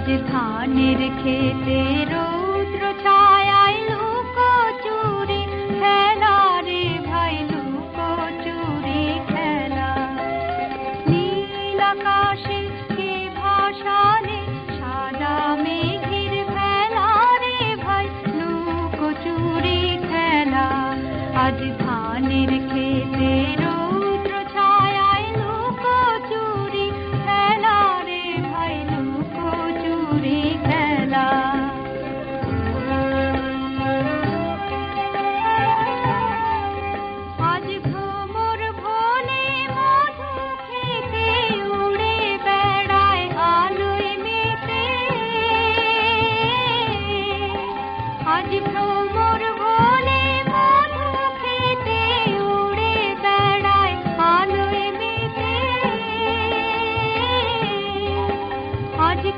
राजधानिर्खेते रो।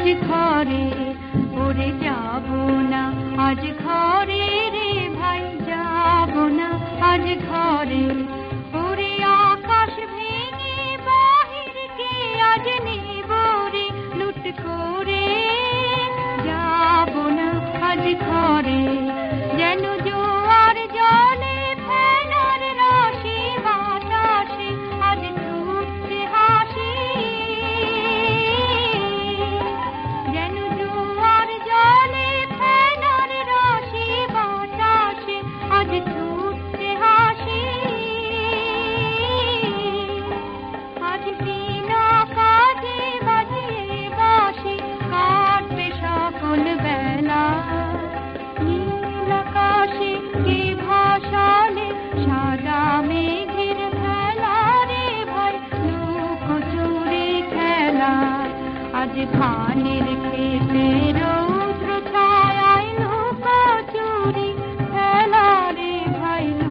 আজ ঘরে ওরে যাব না। আজ ঘরে রে party.